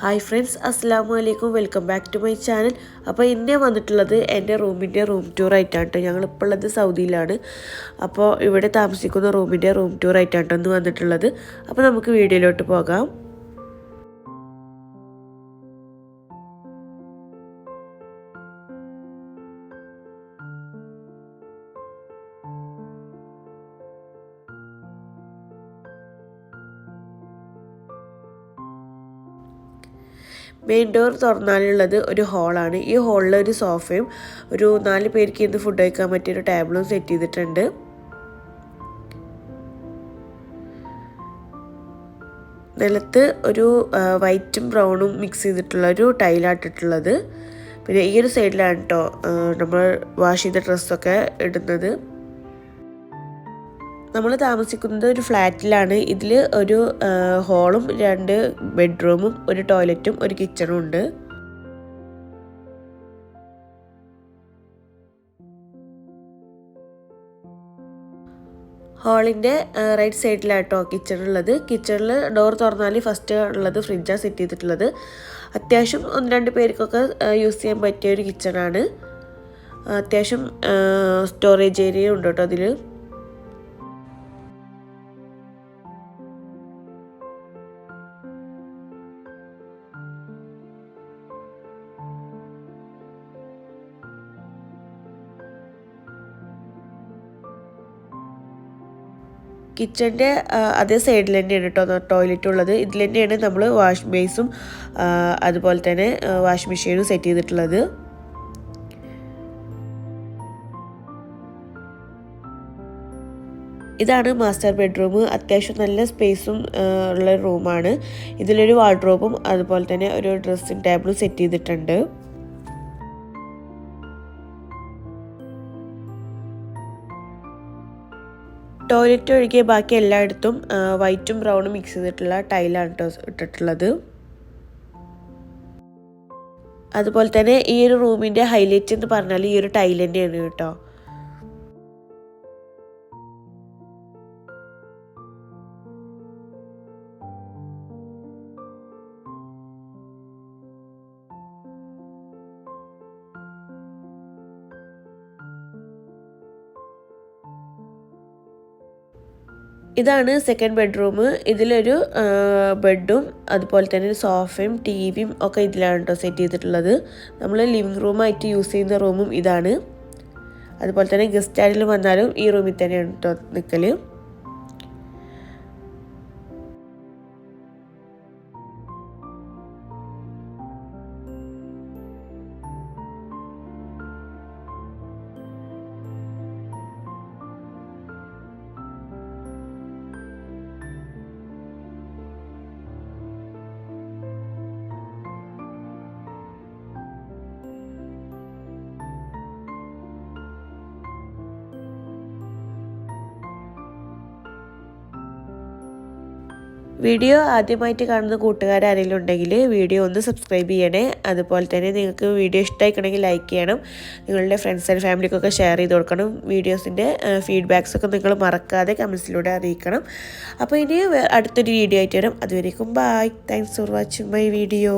Hi friends അസ്സാം വലൈക്കും welcome back to my channel അപ്പോൾ ഇന്നേ വന്നിട്ടുള്ളത് എന്റെ റൂമിന്റെ റൂം ടൂർ ആയിട്ടാണ് കേട്ടോ ഞങ്ങളിപ്പോൾ ഉള്ളത് സൗദിയിലാണ്. അപ്പോൾ ഇവിടെ താമസിക്കുന്ന റൂമിന്റെ റൂം ടൂർ ആയിട്ടാണ് ഇന്ന് വന്നിട്ടുള്ളത്. അപ്പോൾ നമുക്ക് വീഡിയോയിലോട്ട് പോകാം. മെയിൻ ഡോർ തുറന്നാലുള്ളത് ഒരു ഹോളാണ് ഈ ഹോളിൽ ഒരു സോഫയും ഒരു നാല് പേർക്ക് ഇന്ന് ഫുഡ് കഴിക്കാൻ പറ്റിയ ഒരു ടേബിളും സെറ്റ് ചെയ്തിട്ടുണ്ട്. നിലത്ത് ഒരു വൈറ്റും ബ്രൗണും മിക്സ് ചെയ്തിട്ടുള്ള ഒരു ടൈലാട്ടിട്ടുള്ളത് പിന്നെ ഈ ഒരു സൈഡിലാണ് കേട്ടോ നമ്മൾ വാഷ് ചെയ്ത ഡ്രസ്സൊക്കെ ഇടുന്നത്. നമ്മൾ താമസിക്കുന്നത് ഒരു ഫ്ലാറ്റിലാണ്. ഇതിൽ ഒരു ഹോളും രണ്ട് ബെഡ്റൂമും ഒരു ടോയ്ലറ്റും ഒരു കിച്ചണും ഉണ്ട്. ഹാളിന്റെ റൈറ്റ് സൈഡിലാട്ടോ കിച്ചൺ ഉള്ളത്. കിച്ചണിൽ ഡോർ തുറന്നാൽ ഫസ്റ്റ് ഉള്ളത് ഫ്രിഡ്ജാണ് സെറ്റ് ചെയ്തിട്ടുള്ളത്. അത്യാവശ്യം ഒന്ന് രണ്ട് പേർക്കൊക്കെ യൂസ് ചെയ്യാൻ പറ്റിയ ഒരു കിച്ചണാണ്. അത്യാവശ്യം സ്റ്റോറേജ് ഏരിയ ഉണ്ട് കേട്ടോ അതിൽ കിച്ചന്റെ അതേ സൈഡിൽ തന്നെയാണ് കേട്ടോ ടോയ്ലറ്റ് ഉള്ളത്. ഇതിൽ തന്നെയാണ് നമ്മൾ വാഷ് ബേസും അതുപോലെ തന്നെ വാഷ് മെഷീനും സെറ്റ് ചെയ്തിട്ടുള്ളത്. ഇതാണ് മാസ്റ്റർ ബെഡ്റൂം അത്യാവശ്യം നല്ല സ്പേസും ഉള്ള റൂമാണ് ഇതിലൊരു വാർഡ്രോബും അതുപോലെ തന്നെ ഒരു ഡ്രസ്സിംഗ് ടേബിളും സെറ്റ് ചെയ്തിട്ടുണ്ട്. ടോയ്ലറ്റ് ഒഴികെ ബാക്കി എല്ലായിടത്തും വൈറ്റും ബ്രൗണും മിക്സ് ചെയ്തിട്ടുള്ള ടൈലാണ് കേട്ടോ ഇട്ടിട്ടുള്ളത്. അതുപോലെ തന്നെ ഈ ഒരു റൂമിന്റെ ഹൈലൈറ്റ് എന്ന് പറഞ്ഞാൽ ഈ ഒരു ടൈൽ തന്നെയാണ് കേട്ടോ ഇതാണ് സെക്കൻഡ് ബെഡ്റൂം ഇതിലൊരു ബെഡും അതുപോലെ തന്നെ ഒരു സോഫയും ടി വിയും ഒക്കെ ഇതിലാണ് കേട്ടോ സെറ്റ് ചെയ്തിട്ടുള്ളത്. നമ്മൾ ലിവിങ് റൂമായിട്ട് യൂസ് ചെയ്യുന്ന റൂമും ഇതാണ്. അതുപോലെ തന്നെ ഗസ്റ്റ് ആരെങ്കിലും വന്നാലും ഈ റൂമിൽ തന്നെയാണ് കേട്ടോ നിൽക്കൽ വീഡിയോ ആദ്യമായിട്ട് കാണുന്ന കൂട്ടുകാരാരെങ്കിലും ഉണ്ടെങ്കിൽ വീഡിയോ ഒന്ന് സബ്സ്ക്രൈബ് ചെയ്യണേ. അതുപോലെ തന്നെ നിങ്ങൾക്ക് വീഡിയോ ഇഷ്ടമായിക്കണമെങ്കിൽ ലൈക്ക് ചെയ്യണം. നിങ്ങളുടെ ഫ്രണ്ട്സ് ആൻഡ് ഫാമിലിക്കൊക്കെ ഷെയർ ചെയ്ത് കൊടുക്കണം. വീഡിയോസിന്റെ ഫീഡ്ബാക്സ് ഒക്കെ നിങ്ങൾ മറക്കാതെ കമൻസിലൂടെ അറിയിക്കണം. അപ്പോൾ ഇനി അടുത്തൊരു വീഡിയോ ആയിട്ട് വരും. അതുവരേക്കും bye thanks for watching my video